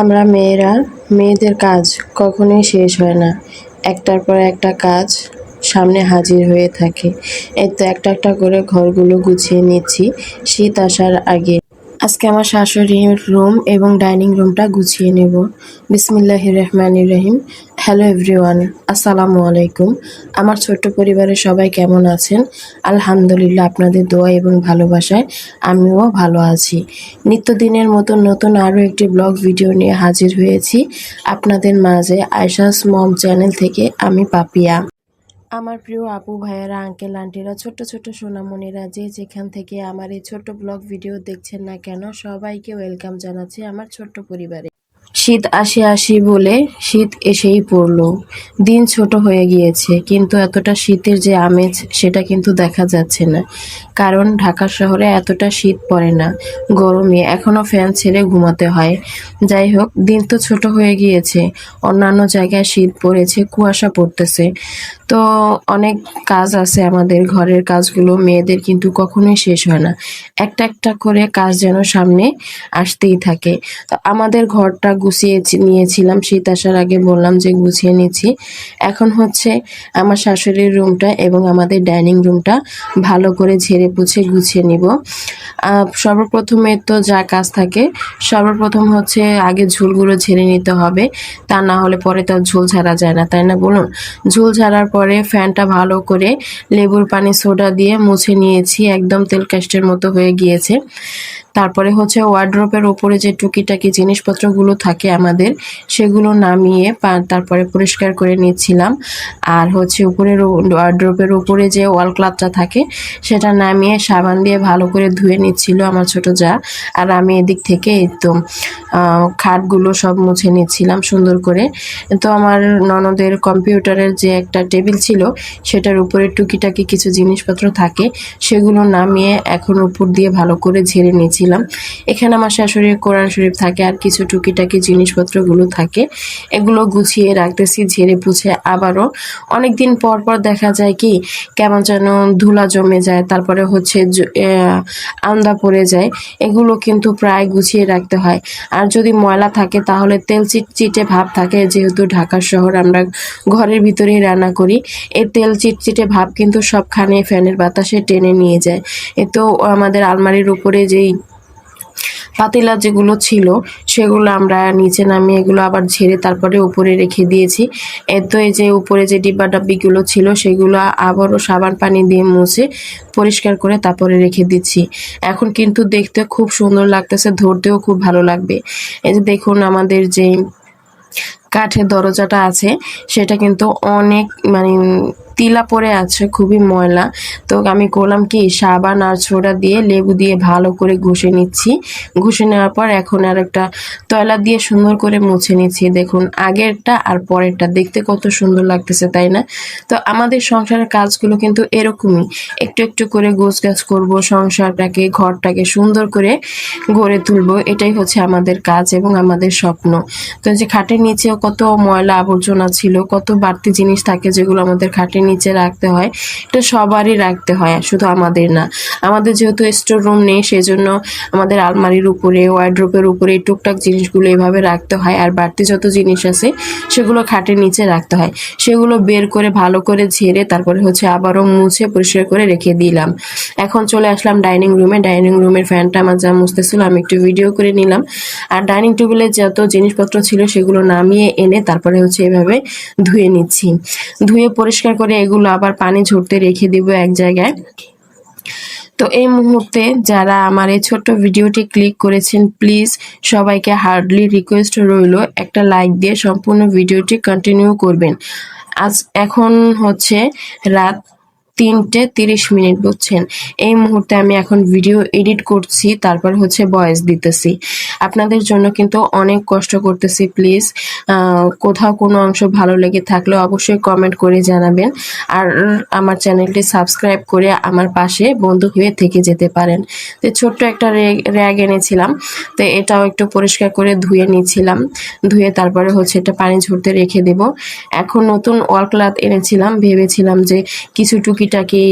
আমরা মেয়েরা, মেয়েদের কাজ কখনোই শেষ হয় না। একটার পর একটা কাজ সামনে হাজির হয়ে থাকে। এই তো একটা একটা করে ঘরগুলো গুছিয়ে নিচ্ছি, শীত আসার আগে। আজকে আমার শাশুড়ির রুম এবং ডাইনিং রুমটা গুছিয়ে নেব। বিসমিল্লাহ রহমান রহিম। হ্যালো এভরিওয়ান, আসসালামু আলাইকুম। আমার ছোট্ট পরিবারের সবাই কেমন আছেন? আলহামদুলিল্লাহ আপনাদের দোয়া এবং ভালোবাসায় আমিও ভালো আছি। নিত্যদিনের মতো নতুন আরও একটি ব্লগ ভিডিও নিয়ে হাজির হয়েছি। আপনাদের মাঝে আয়সাস মম চ্যানেল থেকে আমি পাপিয়া। আমার প্রিয় আপু, ভাইয়েরা আঙ্কেল আন্টিরা ছোট্ট ছোট্ট সোনামণিরা যে যেখান থেকে আমার এই ছোট্ট ব্লগ ভিডিও দেখছেন না কেন, সবাইকে ওয়েলকাম জানাচ্ছি আমার ছোট্ট পরিবারে। শীত আসি আসি বলে শীত এসেই পড়ল। দিন ছোট হয়ে গিয়েছে, কিন্তু এতটা শীতের যে আমেজ সেটা কিন্তু দেখা যাচ্ছে না। কারণ ঢাকা শহরে এতটা শীত পড়ে না, গরমে এখনও ফ্যান ছেড়ে ঘুমাতে হয়। যাই হোক, দিন তো ছোট হয়ে গিয়েছে, অন্যান্য জায়গায় শীত পড়েছে, কুয়াশা পড়তেছে। তো অনেক কাজ আছে আমাদের ঘরের কাজগুলো, মেয়েদের কিন্তু কখনোই শেষ হয় না। একটা একটা করে কাজ যেন সামনে আসতেই থাকে। তো আমাদের ঘরটা গুছিয়ে নিয়েছিলাম, শীত আসার আগে বললাম যে গুছিয়ে নিয়েছি এখন হচ্ছে আমার শাশুড়ির রুমটা এবং আমাদের ডাইনিং রুমটা ভালো করে ঝেড়ে পুছে গুছিয়ে নিব। সর্বপ্রথমে তো যা কাজ থাকে, সর্বপ্রথম হচ্ছে আগে ঝুলগুলো ঝেড়ে নিতে হবে। তা না হলে পরে তো ঝোল ঝাড়া যায় না, তাই না বলুন? ঝোল ঝাড়ার পরে ফ্যানটা ভালো করে লেবুর পানি সোডা দিয়ে মুছে নিয়েছি, একদম তেল ক্যাস্টের মতো হয়ে গিয়েছে। তারপরে হচ্ছে ওয়ার্ড্রপের উপরে যে টুকিটাকি জিনিসপত্রগুলো থাকে আমাদের, সেগুলো নামিয়ে তারপরে পরিষ্কার করে নিচ্ছিলাম। আর হচ্ছে উপরের ওয়ার্ড্রপের উপরে যে ওয়াল ক্লাথটা থাকে, সেটা নামিয়ে সাবান দিয়ে ভালো করে ধুয়ে নিচ্ছিল আমার ছোট যা। আর আমি এদিক থেকে তো খাটগুলো সব মুছে নিচ্ছিলাম সুন্দর করে। তো আমার ননদের কম্পিউটারের যে একটা টেবিল ছিল, সেটার উপরে টুকিটাকি কিছু জিনিসপত্র থাকে, সেগুলো নামিয়ে এখন উপর দিয়ে ভালো করে ঝেড়ে নিয়েছিলাম এখানে আমার শাশুড়ির কোরআন শরীফ থাকে, আর কিছু টুকিটাকি জিনিসপত্রগুলো থাকে। এগুলো গুছিয়ে রাখতেছি, ঝেড়ে পুছে আবারও। অনেক দিন পর পর দেখা যায় কি, কেমন যেন ধুলা জমে যায়, তারপরে হচ্ছে আন্দা পড়ে যায়। এগুলো কিন্তু প্রায় গুছিয়ে রাখতে হয়। আর যদি ময়লা থাকে, তাহলে তেল চিটচিটে ভাব থাকে। যেহেতু ঢাকা শহর, আমরা ঘরের ভিতরেই রান্না করি। এই তেল চিটচিটে ভাব কিন্তু সবখানে ফ্যানের বাতাসে টেনে নিয়ে যায়। এ তো আমাদের আলমারির উপরে যেই পাতিলা যেগুলো ছিল, সেগুলো আমরা নিচে নামিয়ে এগুলো আবার ঝেড়ে তারপরে উপরে রেখে দিয়েছি। এর তো এই যে উপরে যে ডিব্বা ডাব্বিগুলো ছিল, সেগুলো আবারও সাবান পানি দিয়ে মুছে পরিষ্কার করে তারপরে রেখে দিচ্ছি। এখন কিন্তু দেখতে খুব সুন্দর লাগতেছে, ধরতেও খুব ভালো লাগবে। এই যে দেখুন আমাদের যে কাঠের দরজাটা আছে, সেটা কিন্তু অনেক মানে তিলা পড়ে আছে, খুবই ময়লা। তো আমি করলাম কি, সাবান আর ছোড়া দিয়ে লেবু দিয়ে ভালো করে ঘষে নিচ্ছি। ঘষে নেওয়ার পর এখন আর একটা তয়লা দিয়ে সুন্দর করে মুছে নিচ্ছি। দেখুন, আগেরটা আর পরেরটা, দেখতে কত সুন্দর লাগতেছে, তাই না? তো আমাদের সংসারের কাজগুলো কিন্তু এরকমই। একটু একটু করে গোছ গাছ করব, সংসারটাকে, ঘরটাকে সুন্দর করে গড়ে তুলবো, এটাই হচ্ছে আমাদের কাজ এবং আমাদের স্বপ্ন। তো যে খাটের নিচেও কত ময়লা আবর্জনা ছিল, কত বাড়তি জিনিস থাকে যেগুলো আমাদের খাটের নিচে রাখতে হয়, এটা সবারই রাখতে হয়, শুধু আমাদের না। আমাদের যেহেতু স্টোর রুম নেই, সেজন্য আমাদের আলমারির উপরে ওয়ার্ড্রোপের উপরে টুকটাক জিনিসগুলো এভাবে রাখতে হয়, আর বাড়তি যত জিনিস আছে, সেগুলো খাটের নিচে রাখতে হয়। সেগুলো বের করে ভালো করে ঝেড়ে তারপরে হচ্ছে আবারও মুছে পরিষ্কার করে রেখে দিলাম। এখন চলে আসলাম ডাইনিং রুমে ডাইনিং রুমের ফ্যানটা আমার যা মুছতেছিল, আমি একটু ভিডিও করে নিলাম। আর ডাইনিং টেবিলে যত জিনিসপত্র ছিল, সেগুলো নামিয়ে এনে তারপরে হচ্ছে এভাবে ধুয়ে নিচ্ছি। ধুয়ে পরিষ্কার করে এগুলো আবার পানি ঝরতে রেখে দিব এক জায়গায়। তো এই মুহূর্তে যারা আমার এই ছোট্ট ভিডিওটি ক্লিক করেছেন প্লিজ সবাইকে হার্ডলি রিকোয়েস্ট রইল একটা লাইক দিয়ে সম্পূর্ণ ভিডিওটি কন্টিনিউ করবেন। আজ এখন হচ্ছে রাত তিনটে তিরিশ মিনিট বুঝছেন? এই মুহূর্তে আমি এখন ভিডিও এডিট করছি, তারপর হচ্ছে ভয়েস দিতেছি। আপনাদের জন্য কিন্তু অনেক কষ্ট করতেছি প্লিজ কোথাও কোনো অংশ ভালো লেগে থাকলে অবশ্যই কমেন্ট করে জানাবেন। আর আমার চ্যানেলটি সাবস্ক্রাইব করে আমার পাশে বন্ধু হয়ে থেকে যেতে পারেন। তো ছোট্ট একটা র্যাগ এনেছিলাম, তো এটাও একটু পরিষ্কার করে ধুয়ে নিয়েছিলাম। ধুয়ে তারপরে হচ্ছে এটা পানি ঝরতে রেখে দেব। এখন নতুন ওয়াল ক্লাথ এনেছিলাম, ভেবেছিলাম যে কিছু টুকি টুকিটাকি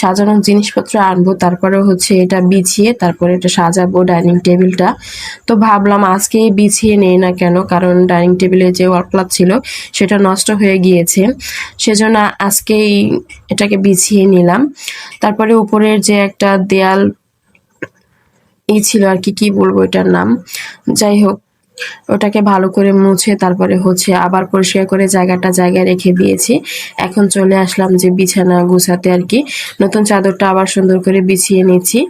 সাজানোর জিনিসপত্র আনব, তারপরে হচ্ছে এটা বিছিয়ে, তারপরে এটা সাজাবো ডাইনিং টেবিলটা। তো ভাবলাম আজকেই বিছিয়ে নেই না কেন, কারণ ডাইনিং টেবিলে যে ওয়ার্কলাত ছিল সেটা নষ্ট হয়ে গিয়েছে। সেজন্য আজকেই এটাকে বিছিয়ে নিলাম। তারপরে উপরের যে একটা দেয়াল ই ছিল আর কি কি বলব এটার নাম? যাই হোক ওটাকে ভালো করে মুছে তারপরে হচ্ছে আবার পরিষ্কার করে জায়গাটা জায়গায় রেখে দিয়েছি। এখন চলে আসলাম যে বিছানা গুছাতে আর কি। নতুন চাদরটা আবার সুন্দর করে বিছিয়ে নিচ্ছি।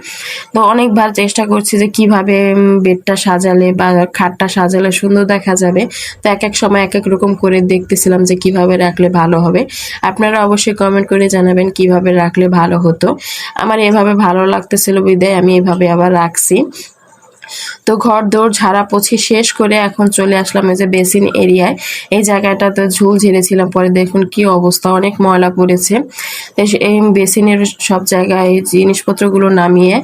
তো অনেকবার চেষ্টা করছি যে কীভাবে বেডটা সাজালে বা খাটটা সাজালে সুন্দর দেখা যাবে। তো এক এক সময় এক এক রকম করে দেখতেছিলাম যে কীভাবে রাখলে ভালো হবে। আপনারা অবশ্যই কমেন্ট করে জানাবেন কীভাবে রাখলে ভালো হতো। আমার এভাবে ভালো লাগতেছিল বিদায়, আমি এভাবে আবার রাখছি। তো ঘর দৌড়, ঝাড়া পোছি শেষ করে এখন চলে আসলাম এই যে বেসিন এরিয়ায়। এই জায়গাটা তো ঝুল ঝেড়েছিলাম, পরে দেখুন কি অবস্থা, অনেক ময়লা পড়েছে। এই বেসিনের সব জায়গায় জিনিসপত্রগুলো নামিয়ে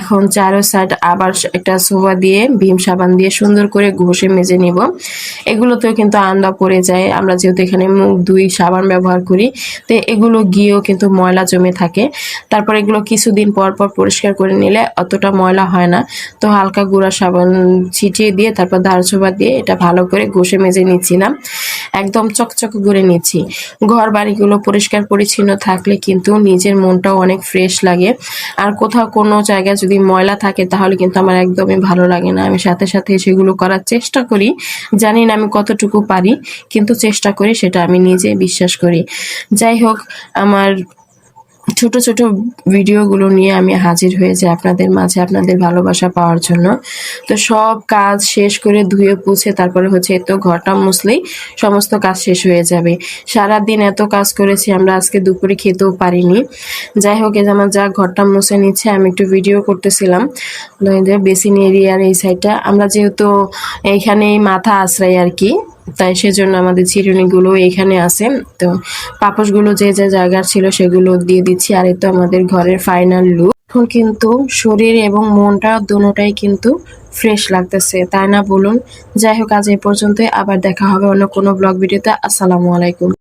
এখন চারো সাইড আবার একটা সোফা দিয়ে, ভীম সাবান দিয়ে সুন্দর করে ঘষে মেজে নিব। এগুলোতেও কিন্তু আন্দা পড়ে যায়, আমরা যেহেতু এখানে মুখ দুই সাবান ব্যবহার করি, তো এগুলো গিয়েও কিন্তু ময়লা জমে থাকে। তারপর এগুলো কিছুদিন পর পর পরিষ্কার করে নিলে অতটা ময়লা হয় না, তো হালকা গুঁড়া সাবান ছিটিয়ে দিয়ে, তারপর দারছোবা দিয়ে এটা ভালো করে ঘষে মেজে নিচ্ছিলাম। একদম চকচক করে নিচ্ছি। ঘর বাড়িগুলো পরিষ্কার পরিচ্ছন্ন থাকলে কিন্তু নিজের মনটাও অনেক ফ্রেশ লাগে। আর কোথাও কোনো জায়গায় যদি ময়লা থাকে, তাহলে কিন্তু আমার একদমই ভালো লাগে না। আমি সাথে সাথে সেগুলো করার চেষ্টা করি। জানি না আমি কতটুকু পারি, কিন্তু চেষ্টা করি, সেটা আমি নিজে বিশ্বাস করি। যাই হোক, আমার ছোট ছোট ভিডিওগুলো নিয়ে আমি হাজির হয়েছি আপনাদের মাঝে আপনাদের ভালোবাসা পাওয়ার জন্য। তো সব কাজ শেষ করে ধুয়ে পুছে তারপরে হচ্ছে এত ঘরটা মুছলেই সমস্ত কাজ শেষ হয়ে যাবে। সারা দিন এত কাজ করেছি, আমরা আজকে দুপুরে খেতেও পারিনি। যাই হোক, এই আমার যা ঘরটা মুছে নিচ্ছে, আমি একটু ভিডিও করতেছিলাম। বেসিন এরিয়ার এই সাইডটা আমরা যেহেতু এইখানেই মাথা আশ্রয় আর কি তাই সেজন্য আমাদের চিরুনিগুলো এখানে আছে। তো পাপসগুলো যে যে জায়গার ছিল সেগুলো দিয়ে দিচ্ছি। আর তো আমাদের ঘরের ফাইনাল লুক এখন কিন্তু শরীর এবং মনটা দুটাই কিন্তু ফ্রেশ লাগতেছে, তাই না বলুন? যাই হোক, আজ এই পর্যন্তই। আবার দেখা হবে অন্য কোনো ব্লগ ভিডিওতে। আসসালামু আলাইকুম।